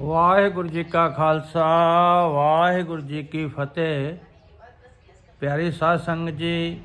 ਵਾਹਿਗੁਰੂ ਜੀ ਕਾ ਖਾਲਸਾ, ਵਾਹਿਗੁਰੂ ਜੀ ਕੀ ਫਤਿਹ। ਪਿਆਰੀ ਸਾਧ ਸੰਗਤ ਜੀ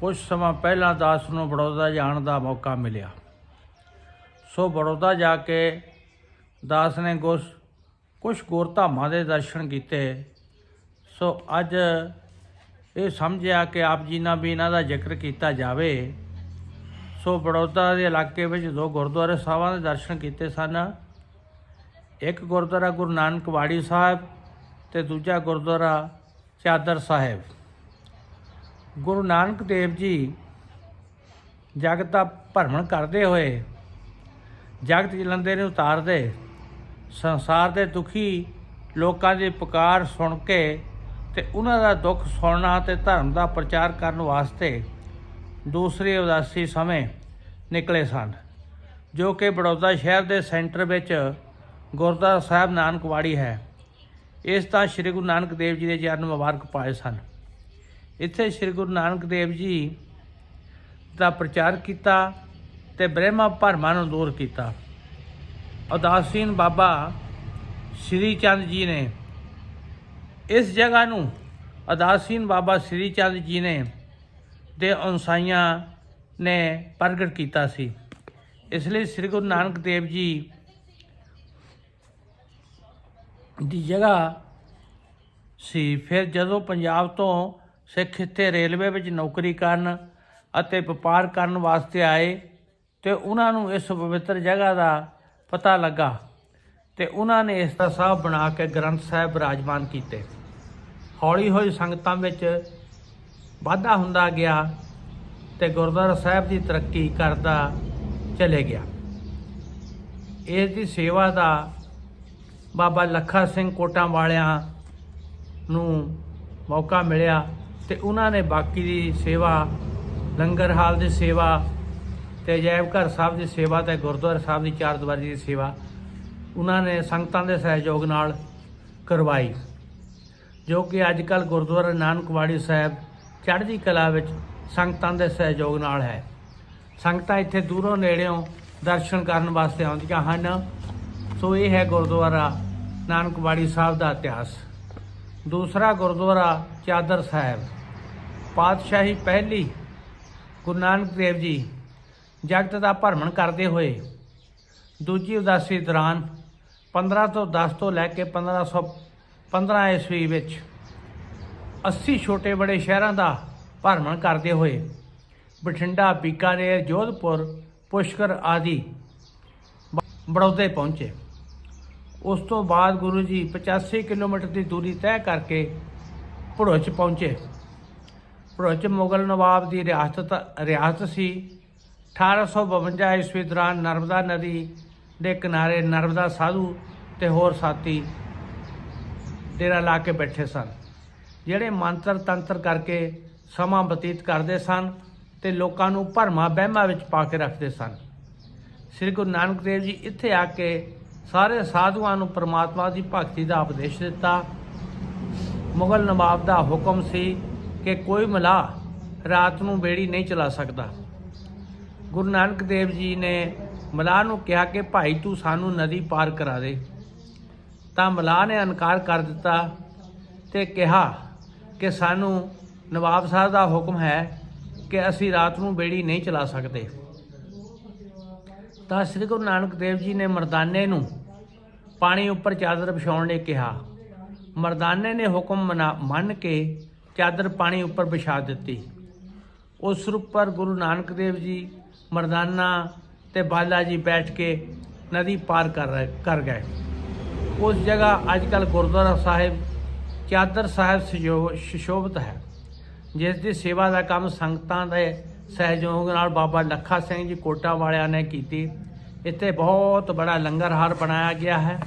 ਕੁਝ ਸਮਾਂ ਪਹਿਲਾਂ ਦਾਸ ਨੂੰ ਬੜੌਦਾ ਜਾਣ ਦਾ ਮੌਕਾ ਮਿਲਿਆ। ਸੋ ਬੜੌਦਾ ਜਾ ਕੇ ਦਾਸ ਨੇ ਕੁਛ ਕੁਝ ਗੁਰਧਾਮਾਂ ਦੇ ਦਰਸ਼ਨ ਕੀਤੇ। ਸੋ ਅੱਜ ਇਹ ਸਮਝਿਆ ਕਿ ਆਪ ਜੀ ਨਾਲ ਵੀ ਇਹਨਾਂ ਦਾ ਜ਼ਿਕਰ ਕੀਤਾ ਜਾਵੇ। ਸੋ ਬੜੌਦਾ ਦੇ ਇਲਾਕੇ ਵਿੱਚ ਦੋ ਗੁਰਦੁਆਰੇ ਸਾਹਿਬਾਂ ਦੇ ਦਰਸ਼ਨ ਕੀਤੇ ਸਨ। ਇੱਕ ਗੁਰਦੁਆਰਾ ਗੁਰੂ ਨਾਨਕ ਵਾੜੀ ਸਾਹਿਬ ਤੇ ਦੂਜਾ ਗੁਰਦੁਆਰਾ ਚਾਦਰ ਸਾਹਿਬ। ਗੁਰੂ ਨਾਨਕ ਦੇਵ ਜੀ ਜਗਤ ਦਾ ਭਰਮਣ ਕਰਦੇ ਹੋਏ ਜਗਤ ਜਲੰਦੇ ਨੂੰ ਉਤਾਰਦੇ, ਸੰਸਾਰ ਦੇ ਦੁਖੀ ਲੋਕਾਂ ਦੀ ਪੁਕਾਰ ਸੁਣ ਕੇ ਤੇ ਉਹਨਾਂ ਦਾ ਦੁੱਖ ਸੁਣਨਾ ਤੇ ਧਰਮ ਦਾ ਪ੍ਰਚਾਰ ਕਰਨ ਵਾਸਤੇ ਦੂਸਰੀ ਉਦਾਸੀ ਸਮੇਂ ਨਿਕਲੇ ਸਨ, ਜੋ ਕਿ ਬੜੌਦਾ ਸ਼ਹਿਰ ਦੇ ਸੈਂਟਰ ਵਿੱਚ ਗੁਰਦੁਆਰਾ ਸਾਹਿਬ ਨਾਨਕਵਾੜੀ ਹੈ। ਇਸ ਤਾਂ ਸ੍ਰੀ ਗੁਰੂ ਨਾਨਕ ਦੇਵ ਜੀ ਦੇ ਜਨਮ ਮੁਬਾਰਕ ਪਾਏ ਸਨ। ਇੱਥੇ ਸ੍ਰੀ ਗੁਰੂ ਨਾਨਕ ਦੇਵ ਜੀ ਦਾ ਪ੍ਰਚਾਰ ਕੀਤਾ ਤੇ ਬ੍ਰਹਮਾ ਭਰਮਾਂ ਨੂੰ ਦੂਰ ਕੀਤਾ। ਉਦਾਸੀਨ ਬਾਬਾ ਸ੍ਰੀ ਚੰਦ ਜੀ ਨੇ ਇਸ ਜਗ੍ਹਾ ਨੂੰ ਉਦਾਸੀਨ ਬਾਬਾ ਸ੍ਰੀ ਚੰਦ ਜੀ ਨੇ ਦੇ ਅਨਸਾਈਆਂ ਨੇ ਪ੍ਰਗਟ ਕੀਤਾ ਸੀ। ਇਸ ਲਈ ਸ੍ਰੀ ਗੁਰੂ ਨਾਨਕ ਦੇਵ ਜੀ ਦੀ ਜਗ੍ਹਾ ਸੀ। ਫਿਰ ਜਦੋਂ ਪੰਜਾਬ ਤੋਂ ਸਿੱਖ ਇੱਥੇ ਰੇਲਵੇ ਵਿੱਚ ਨੌਕਰੀ ਕਰਨ ਅਤੇ ਵਪਾਰ ਕਰਨ ਵਾਸਤੇ ਆਏ ਤੇ ਉਹਨਾਂ ਨੂੰ ਇਸ ਪਵਿੱਤਰ ਜਗ੍ਹਾ ਦਾ ਪਤਾ ਲੱਗਾ ਤੇ ਉਹਨਾਂ ਨੇ ਇਸ ਦਾ ਸਾਹਿਬ ਬਣਾ ਕੇ ਗ੍ਰੰਥ ਸਾਹਿਬ ਬਿਰਾਜਮਾਨ ਕੀਤੇ। ਹੌਲੀ ਹੌਲੀ ਸੰਗਤਾਂ ਵਿੱਚ ਵਾਧਾ ਹੁੰਦਾ ਗਿਆ ਤੇ ਗੁਰਦੁਆਰਾ ਸਾਹਿਬ ਦੀ ਤਰੱਕੀ ਕਰਦਾ ਚਲੇ ਗਿਆ। ਇਸ ਦੀ ਸੇਵਾ ਦਾ ਬਾਬਾ ਲੱਖਾ ਸਿੰਘ ਕੋਟਾਂ ਵਾਲਿਆਂ ਨੂੰ ਮੌਕਾ ਮਿਲਿਆ ਤੇ ਉਹਨਾਂ ਨੇ ਬਾਕੀ ਦੀ ਸੇਵਾ, ਲੰਗਰ ਹਾਲ ਦੀ ਸੇਵਾ ਤੇ ਅਜਾਇਬ ਘਰ ਸਾਹਿਬ ਦੀ ਸੇਵਾ ਤੇ ਗੁਰਦੁਆਰਾ ਸਾਹਿਬ ਦੀ ਚਾਰ ਦੀਵਾਰੀ ਦੀ ਸੇਵਾ ਉਹਨਾਂ ਨੇ ਸੰਗਤਾਂ ਦੇ ਸਹਿਯੋਗ ਨਾਲ ਕਰਵਾਈ, ਜੋ ਕਿ ਅੱਜ ਕੱਲ ਗੁਰਦੁਆਰਾ ਨਾਨਕਵਾੜੀ ਸਾਹਿਬ ਚੜ੍ਹਦੀ ਕਲਾ ਵਿੱਚ ਸੰਗਤਾਂ ਦੇ ਸਹਿਯੋਗ ਨਾਲ ਹੈ। ਸੰਗਤਾਂ ਇੱਥੇ ਦੂਰੋਂ ਨੇੜਿਓਂ ਦਰਸ਼ਨ ਕਰਨ ਵਾਸਤੇ ਆਉਂਦੀਆਂ ਹਨ। ਸੋ ਇਹ ਹੈ ਗੁਰਦੁਆਰਾ ਨਾਨਕਵਾੜੀ ਸਾਹਿਬ ਦਾ ਇਤਿਹਾਸ। ਦੂਸਰਾ ਗੁਰਦੁਆਰਾ ਚਾਦਰ ਸਾਹਿਬ। ਪਾਤਸ਼ਾਹੀ ਪਹਿਲੀ ਗੁਰੂ ਨਾਨਕ ਦੇਵ ਜੀ ਜਗਤ ਦਾ ਭਰਮਣ ਕਰਦੇ ਹੋਏ ਦੂਜੀ ਉਦਾਸੀ ਦੌਰਾਨ 15 ਤੋਂ 10 ਤੋਂ ਲੈ ਕੇ 1515 ਈਸਵੀ ਵਿੱਚ 80 ਛੋਟੇ ਬੜੇ ਸ਼ਹਿਰਾਂ ਦਾ ਭਰਮਣ ਕਰਦੇ ਹੋਏ ਬਠਿੰਡਾ, ਬੀਕਾਨੇਰ, ਜੋਧਪੁਰ, ਪੁਸ਼ਕਰ ਆਦਿ ਬੜੌਦੇ ਪਹੁੰਚੇ। ਉਸ ਤੋਂ ਬਾਅਦ ਗੁਰੂ ਜੀ 85 ਕਿਲੋਮੀਟਰ ਦੀ ਦੂਰੀ ਤੈਅ ਕਰਕੇ ਭੜੋਚ ਪਹੁੰਚੇ। ਭੜੋਚ ਮੁਗਲ ਨਵਾਬ ਦੀ ਰਿਆਸਤ ਰਿਆਸਤ ਸੀ। 1852 ਈਸਵੀ ਦੌਰਾਨ ਨਰਮਦਾ ਨਦੀ ਦੇ ਕਿਨਾਰੇ ਨਰਮਦਾ ਸਾਧੂ ਤੇ ਹੋਰ ਸਾਥੀ ਡੇਰਾ ਲਾ ਕੇ ਬੈਠੇ ਸਨ, ਜਿਹੜੇ ਮੰਤਰ ਤੰਤਰ ਕਰਕੇ ਸਮਾਂ ਬਤੀਤ ਕਰਦੇ ਸਨ ਤੇ ਲੋਕਾਂ ਨੂੰ ਭਰਮਾ ਵਹਿਮਾਂ ਵਿੱਚ ਪਾ ਕੇ ਰੱਖਦੇ ਸਨ। ਸ੍ਰੀ ਗੁਰੂ ਨਾਨਕ ਦੇਵ ਜੀ ਇੱਥੇ ਆ ਕੇ ਸਾਰੇ ਸਾਧੂਆਂ ਨੂੰ ਪ੍ਰਮਾਤਮਾ ਦੀ ਭਗਤੀ ਦਾ ਉਪਦੇਸ਼ ਦਿੱਤਾ। ਮੁਗਲ ਨਵਾਬ ਦਾ ਹੁਕਮ ਸੀ ਕਿ ਕੋਈ ਮਲਾ ਰਾਤ ਨੂੰ ਬੇੜੀ ਨਹੀਂ ਚਲਾ ਸਕਦਾ। ਗੁਰੂ ਨਾਨਕ ਦੇਵ ਜੀ ਨੇ ਮਲਾਹ ਨੂੰ ਕਿਹਾ ਕਿ, ਭਾਈ, ਤੂੰ ਸਾਨੂੰ ਨਦੀ ਪਾਰ ਕਰਾ ਦੇ। ਤਾਂ ਮਲਾਹ ਨੇ ਇਨਕਾਰ ਕਰ ਦਿੱਤਾ ਤੇ ਕਿਹਾ ਕਿ ਸਾਨੂੰ ਨਵਾਬ ਸਾਹਿਬ ਦਾ ਹੁਕਮ ਹੈ ਕਿ ਅਸੀਂ ਰਾਤ ਨੂੰ ਬੇੜੀ ਨਹੀਂ ਚਲਾ ਸਕਦੇ। ਤਾਂ ਸ੍ਰੀ ਗੁਰੂ ਨਾਨਕ ਦੇਵ ਜੀ ਨੇ ਮਰਦਾਨੇ ਨੂੰ ਪਾਣੀ ਉੱਪਰ ਚਾਦਰ ਵਿਛਾਉਣ ਲਈ ਕਿਹਾ। ਮਰਦਾਨੇ ਨੇ ਹੁਕਮ ਮਨਾ- ਮੰਨ ਕੇ ਚਾਦਰ ਪਾਣੀ ਉੱਪਰ ਵਿਛਾ ਦਿੱਤੀ। ਉਸ ਉੱਪਰ ਗੁਰੂ ਨਾਨਕ ਦੇਵ ਜੀ ਮਰਦਾਨਾ ਤੇ ਬਾਲਾ ਜੀ ਬੈਠ ਕੇ ਨਦੀ ਪਾਰ ਕਰ ਕਰ ਗਏ। ਉਸ ਜਗ੍ਹਾ ਅੱਜ ਕੱਲ ਗੁਰਦੁਆਰਾ ਸਾਹਿਬ, ਚਾਦਰ ਸਾਹਿਬ ਸਜੋ- ਸੁਸ਼ੋਭਿਤ ਹੈ, ਜਿਸ ਦੀ ਸੇਵਾ ਦਾ ਕੰਮ ਸੰਗਤਾਂ ਦੇ ਸਹਿਯੋਗ ਨਾਲ ਬਾਬਾ ਲੱਖਾ ਸਿੰਘ ਜੀ ਕੋਟਾ ਵਾਲਿਆਂ ਨੇ ਕੀਤੀ। ਇੱਥੇ ਬਹੁਤ ਬੜਾ ਲੰਗਰ ਹਾਲ ਬਣਾਇਆ ਗਿਆ ਹੈ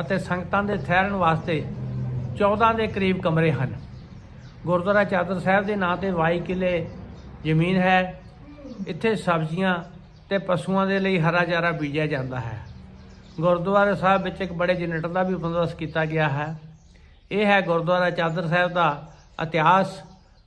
ਅਤੇ ਸੰਗਤਾਂ ਦੇ ਠਹਿਰਨ ਵਾਸਤੇ 14 ਦੇ ਕਰੀਬ ਕਮਰੇ ਹਨ। ਗੁਰਦੁਆਰਾ ਚਾਦਰ ਸਾਹਿਬ ਦੇ ਨਾਂ ਤੇ 22 ਕਿੱਲੇ ਜ਼ਮੀਨ ਹੈ। ਇੱਥੇ ਸਬਜ਼ੀਆਂ ਤੇ ਪਸ਼ੂਆਂ ਦੇ ਲਈ ਹਰਾ ਚਾਰਾ ਬੀਜਿਆ ਜਾਂਦਾ ਹੈ। ਗੁਰਦੁਆਰਾ ਸਾਹਿਬ ਵਿੱਚ ਇੱਕ ਬੜੇ ਜਨਰੇਟਰ ਦਾ ਵੀ ਬੰਦੋਬਸਤ ਕੀਤਾ ਗਿਆ ਹੈ। ਇਹ ਹੈ ਗੁਰਦੁਆਰਾ ਚਾਦਰ ਸਾਹਿਬ ਦਾ ਇਤਿਹਾਸ।